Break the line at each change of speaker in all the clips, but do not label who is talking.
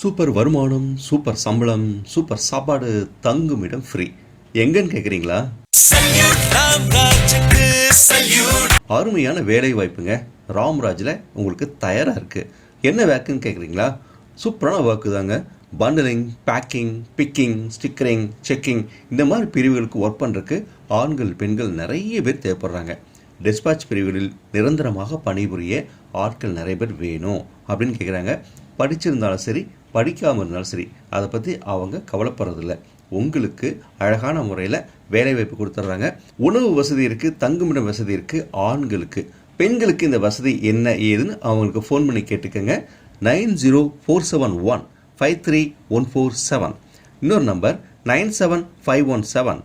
Super வருமானம் super சம்பளம் super சாப்பாடு தங்கும் இடம் ஃப்ரீ எங்கன்னு கேட்குறீங்களா அருமையான வேலை வாய்ப்புங்க. ராம்ராஜில் உங்களுக்கு தயாராக இருக்குது என்ன வேக்குன்னு கேட்குறீங்களா சூப்பரான ஒர்க்கு தாங்க. Bundling packing picking stickering checking இந்த மாதிரி பிரிவுகளுக்கு ஒர்க் பண்ணுறதுக்கு ஆண்கள் பெண்கள் நிறைய பேர் தேவைப்படுறாங்க. டிஸ்பாச் பிரிவுகளில் நிரந்தரமாக பணிபுரிய ஆட்கள் நிறைய பேர் வேணும் அப்படின்னு கேட்குறாங்க படிச்சிருந்தாலும் சரி படிக்காமல் இருந்தாலும் சரி அதை பற்றி அவங்க கவலைப்படுறதில்ல. உங்களுக்கு அழகான முறையில் வேலைவாய்ப்பு கொடுத்துட்றாங்க உணவு வசதி இருக்குது தங்குமிடம் வசதி இருக்குது ஆண்களுக்கு. பெண்களுக்கு இந்த வசதி என்ன ஏதுன்னு அவங்களுக்கு ஃபோன் பண்ணி கேட்டுக்கோங்க. Nine zero four seven one five three one four seven. இன்னொரு number nine seven five one seven.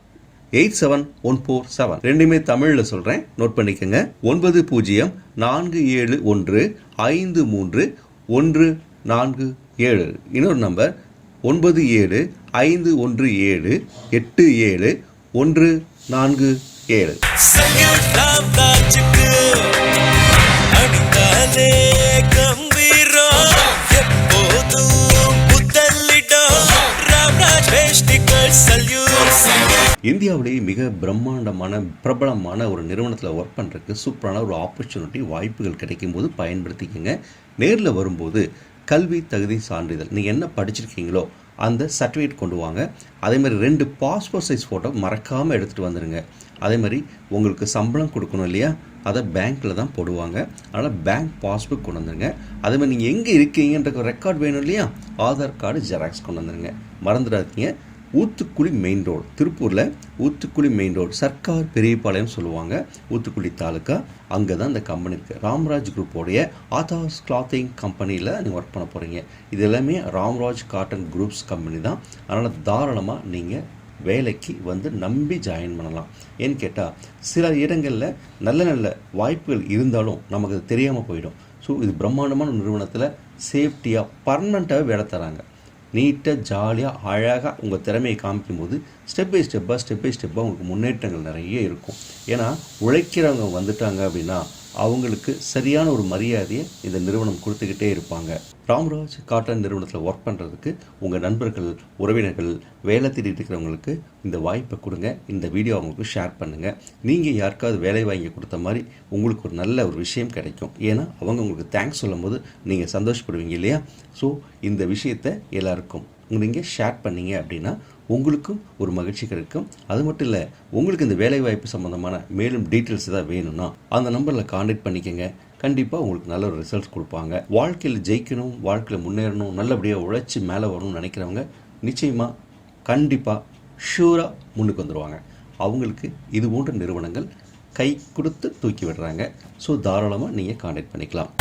Eight seven one four seven ரெண்டுமே தமிழில் சொல்கிறேன் நோட் பண்ணிக்கோங்க. ஒன்பது பூஜ்ஜியம் நான்கு ஏழு ஒன்று ஐந்து மூன்று ஒன்று நான்கு ஏழு. இன்னொரு நம்பர் ஒன்பது ஏழு ஐந்து ஒன்று ஏழு எட்டு ஏழு ஒன்று நான்கு ஏழு.
சல்யூட் எப்போதும் புத்தல்லிடம் ராம்ராஜ் வேஷ்டிகள் சல்யூட்
இந்தியாவிலேயே மிக பிரம்மாண்டமான பிரபலமான ஒரு நிறுவனத்தில் ஒர்க் பண்ணுறதுக்கு சூப்பரான ஒரு ஆப்பர்ச்சுனிட்டி வாய்ப்புகள் கிடைக்கும் போது பயன்படுத்திக்கங்க. நேரில் வரும்போது கல்வி தகுதி சான்றிதழ் நீங்கள் என்ன படிச்சிருக்கீங்களோ அந்த சர்டிஃபிகேட் கொண்டு வாங்க. அதே மாதிரி ரெண்டு பாஸ்போர்ட் சைஸ் ஃபோட்டோ மறக்காமல் எடுத்துகிட்டு வந்துடுங்க அதே மாதிரி உங்களுக்கு சம்பளம் கொடுக்கணும் இல்லையா? அதை பேங்க்கில் தான் போடுவாங்க. அதனால் பேங்க் பாஸ்புக் கொண்டு வந்துருங்க. அதே மாதிரி நீங்கள் எங்கே இருக்கீங்கன்ற ரெக்கார்ட் வேணும் இல்லையா? ஆதார் கார்டு ஜெராக்ஸ் கொண்டு வந்துருங்க. மறந்துடாதீங்க. ஊத்துக்குழி மெயின் ரோடு திருப்பூரில் ஊத்துக்குழி மெயின் ரோடு சர்க்கார் பெரியபாளையம் சொல்லுவாங்க. ஊத்துக்குழி தாலுக்கா. அங்கே தான் இந்த கம்பெனி இருக்குது ராம்ராஜ் குரூப்போடைய ஆதாஸ் கிளாத்திங் கம்பெனியில் நீங்கள் ஒர்க் பண்ண போகிறீங்க இது எல்லாமே ராம்ராஜ் காட்டன் குரூப்ஸ் கம்பெனி தான். அதனால் தாராளமாக நீங்கள் வேலைக்கு வந்து நம்பி ஜாயின் பண்ணலாம். ஏன்னு கேட்டால் சில இடங்களில் நல்ல நல்ல வாய்ப்புகள் இருந்தாலும் நமக்கு அது தெரியாமல் போயிடும். ஸோ இது பிரம்மாண்டமான நிறுவனத்தில் சேஃப்டியாக பர்மனண்ட்டாகவே வேலை தராங்க. நீட்டாக ஜாலியாக அழகாக உங்கள் திறமையை காமிக்கும்போது ஸ்டெப் பை ஸ்டெப்பாக ஸ்டெப் பை ஸ்டெப்பாக உங்களுக்கு முன்னேற்றங்கள் நிறைய இருக்கும். ஏன்னா உழைக்கிறவங்க வந்துட்டாங்க அப்படின்னா அவங்களுக்கு சரியான ஒரு மரியாதையை இந்த நிறுவனம் கொடுத்துக்கிட்டே இருப்பாங்க. ராம்ராஜ் காட்டன் நிறுவனத்தில் ஒர்க் பண்ணுறதுக்கு உங்கள் நண்பர்கள் உறவினர்கள் வேலை தேடிட்டு இருக்கிறவங்களுக்கு இந்த வாய்ப்பை கொடுங்க. இந்த வீடியோ அவங்களுக்கு ஷேர் பண்ணுங்கள் நீங்கள் யாருக்காவது வேலை வாங்கி கொடுத்த மாதிரி உங்களுக்கு ஒரு நல்ல ஒரு விஷயம் கிடைக்கும். ஏன்னா அவங்க உங்களுக்கு தேங்க்ஸ் சொல்லும்போது நீங்கள் சந்தோஷப்படுவீங்க இல்லையா? ஸோ இந்த விஷயத்தை எல்லாருக்கும் நீங்கள் ஷேர் பண்ணீங்க அப்படின்னா உங்களுக்கும் ஒரு மகிழ்ச்சி கிடைக்கும். அது மட்டும் இல்லை உங்களுக்கு இந்த வேலைவாய்ப்பு சம்மந்தமான மேலும் டீட்டெயில்ஸ் ஏதாவது வேணும்னா அந்த நம்பரில் காண்டாக்ட் பண்ணிக்கங்க. கண்டிப்பாக உங்களுக்கு நல்ல ஒரு ரிசல்ட்ஸ் கொடுப்பாங்க. வாழ்க்கையில் ஜெயிக்கணும் வாழ்க்கையில் முன்னேறணும் நல்லபடியாக உழைச்சி மேலே வரணும்னு நினைக்கிறவங்க நிச்சயமாக கண்டிப்பாக ஷூராக முன்னுக்கு வந்துடுவாங்க அவங்களுக்கு இது போன்ற நிறுவனங்கள் கை கொடுத்து தூக்கி விடுறாங்க. ஸோ தாராளமாக நீங்கள் காண்டாக்ட் பண்ணிக்கலாம்.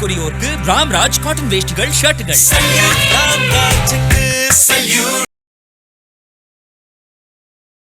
வேஷ்டிகள்
ராம்ராஜ் காட்டன் வேஷ்டிகள் ஷர்ட்டுகள்.